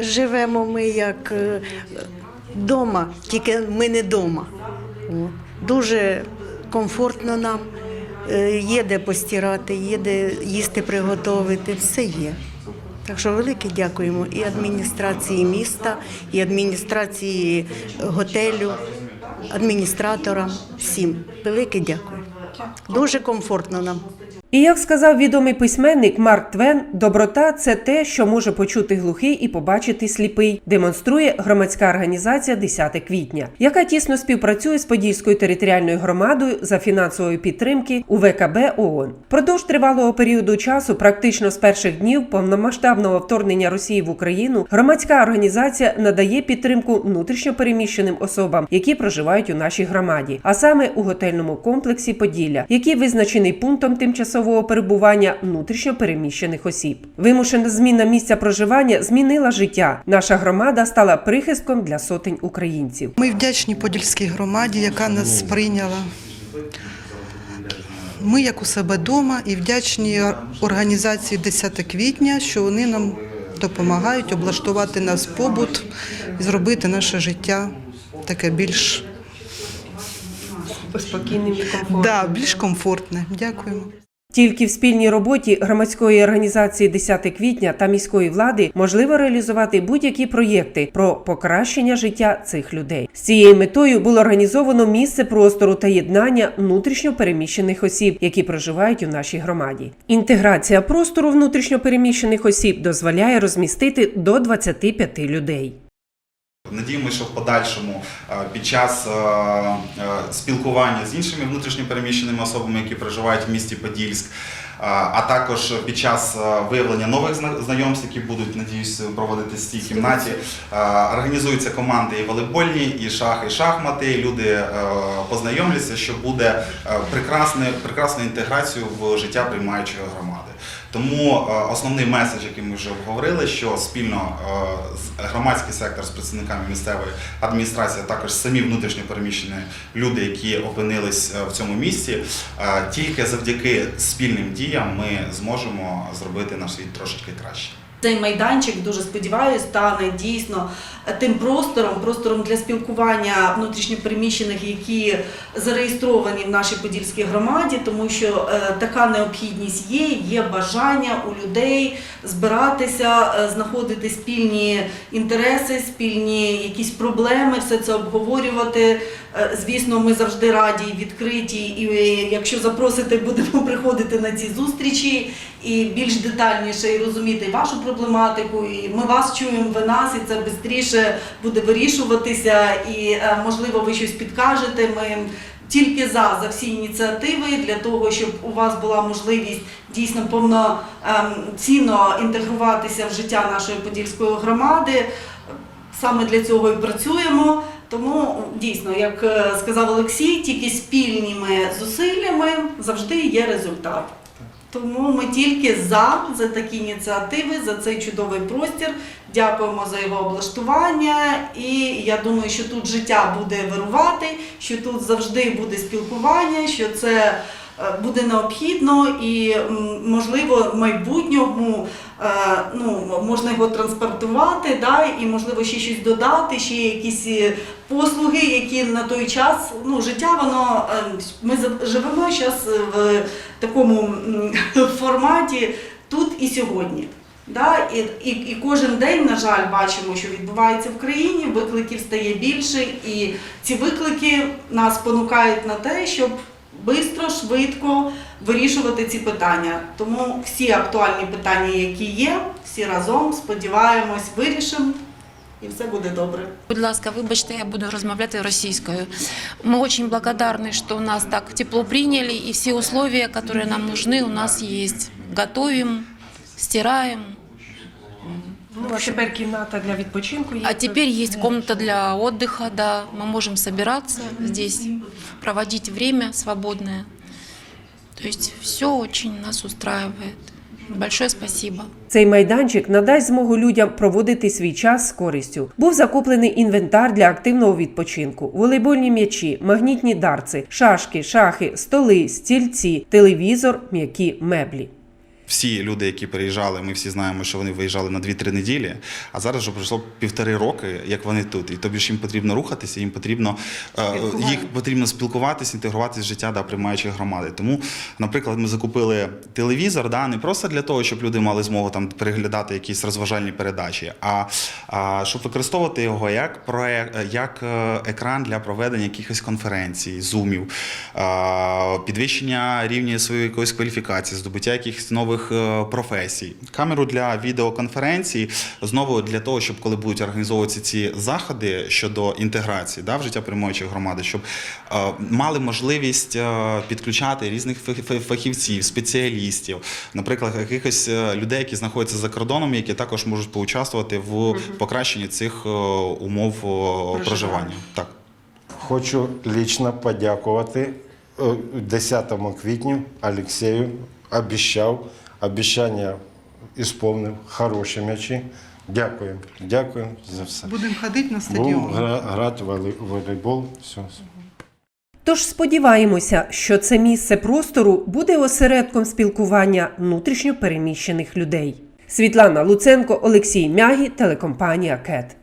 живемо ми як вдома, тільки ми не вдома. Дуже комфортно нам. Е, Є де постирати, є де їсти приготувати, все є. Так що велике дякуємо і адміністрації міста, і адміністрації готелю, адміністраторам, всім. Велике дякую. Дуже комфортно нам. І як сказав відомий письменник Марк Твен, доброта це те, що може почути глухий і побачити сліпий, демонструє громадська організація 10 квітня, яка тісно співпрацює з Подільською територіальною громадою за фінансової підтримки УВКБ ООН. Продовж тривалого періоду часу, практично з перших днів повномасштабного вторгнення Росії в Україну, громадська організація надає підтримку внутрішньопереміщеним особам, які проживають у нашій громаді, а саме у готельному комплексі Поділля, який визначений пунктом тимчасового перебування внутрішньопереміщених осіб. Вимушена зміна місця проживання змінила життя. Наша громада стала прихистком для сотень українців. Ми вдячні Подільській громаді, яка нас прийняла. Ми як у себе вдома і вдячні організації 10 квітня, що вони нам допомагають облаштувати нас побут і зробити наше життя таке більш, Спокійним і комфортним. да, більш комфортне. Дякуємо. Тільки в спільній роботі громадської організації 10 квітня та міської влади можливо реалізувати будь-які проєкти про покращення життя цих людей. З цією метою було організовано місце простору та єднання внутрішньо переміщених осіб, які проживають у нашій громаді. Інтеграція простору внутрішньо переміщених осіб дозволяє розмістити до 25 людей. Надіємося, що в подальшому е, під час е, е, спілкування з іншими внутрішньопереміщеними особами, які проживають в місті Подільськ, а також під час виявлення нових знайомств, які будуть, надіюсь, проводитись в цій кімнаті, організуються команди і волейбольні, і шахи, і шахмати. і Люди познайомляться, що буде прекрасне, прекрасна інтеграцію в життя приймаючої громади. Тому е, основний меседж, який ми вже обговорили, що спільно е, громадський сектор з представниками місцевої адміністрації, а також самі внутрішньо переміщені люди, які опинились е, в цьому місці, тільки завдяки спільним діям ми зможемо зробити наш світ трошечки краще. Цей майданчик, дуже сподіваюся, стане дійсно тим простором, простором для спілкування внутрішньопереміщених, які зареєстровані в нашій подільській громаді, тому що е, така необхідність є, є бажання у людей збиратися, е, знаходити спільні інтереси, спільні якісь проблеми, все це обговорювати. Е, Звісно, ми завжди раді і відкриті, і якщо запросите, будемо приходити на ці зустрічі і більш детальніше і розуміти вашу проблематику. І ми вас чуємо, ви нас, і це швидше буде вирішуватися. І е, можливо, ви щось підкажете. Ми тільки за, за всі ініціативи для того, щоб у вас була можливість дійсно повноцінно інтегруватися в життя нашої подільської громади. Саме для цього і працюємо. Тому дійсно, як е, сказав Олексій, тільки спільними зусиллями завжди є результат. Тому ми тільки за, за такі ініціативи, за цей чудовий простір. Дякуємо за його облаштування. І я думаю, що тут життя буде вирувати, що тут завжди буде спілкування, що це буде необхідно і можливо в майбутньому е, ну, можна його транспортувати, да, і можливо ще щось додати, ще якісь е, послуги, які на той час ну, життя воно е, ми живемо зараз в такому форматі тут і сьогодні. Да? І, і, і кожен день, на жаль, бачимо, що відбувається в країні, викликів стає більше, і ці виклики нас спонукають на те, щоб швидко, швидко вирішувати ці питання. Тому всі актуальні питання, які є, всі разом сподіваємось, вирішимо, і все буде добре. Будь ласка, вибачте, я буду розмовляти російською. Ми дуже благодарні, що нас так тепло прийняли, і всі условия, які нам нужны, у нас є. Готовим, стираем. Ну а тепер кімната для відпочинку. А теперь есть комната для отдыха, да. Мы можем собираться здесь, проводить время свободное. То есть все очень нас устраивает. Большое спасибо. Цей майданчик надасть змогу людям проводити свій час з користю. Був закуплений інвентар для активного відпочинку: волейбольні м'ячі, магнітні дарци, шашки, шахи, столи, стільці, телевізор, м'які меблі. Всі люди, які переїжджали, ми всі знаємо, що вони виїжджали на 2-3 неділі, а зараз вже пройшло півтори роки, як вони тут. І тобі ж їм потрібно рухатися, їм потрібно е, їх потрібно спілкуватися, інтегруватися в життя да, приймаючої громади. Тому, наприклад, ми закупили телевізор, да, не просто для того, щоб люди мали змогу там переглядати якісь розважальні передачі, а, а щоб використовувати його як проект, як е, екран для проведення якихось конференцій, зумів, підвищення рівня своєї якоїсь кваліфікації, здобуття якихось нових е, професій. Камеру для відеоконференцій знову для того, щоб коли будуть організовуватися ці заходи щодо інтеграції да, в життя приймаючої громади, щоб е, мали можливість е, підключати різних фах- фах- фахівців, спеціалістів, наприклад, якихось людей, які знаходяться за кордоном, які також можуть поучаствувати в покращенні цих умов е, проживання. Так. Хочу лично подякувати е, 10 квітню Олексію. Обіщав, обіцяння ісповнив, хороші м'ячі. Дякую, дякую за все. Будемо ходити на Будемо стадіон. гра- грати в волейбол. Все. Тож сподіваємося, що це місце простору буде осередком спілкування внутрішньо переміщених людей. Світлана Луценко, Олексій Мягі, телекомпанія КЕТ.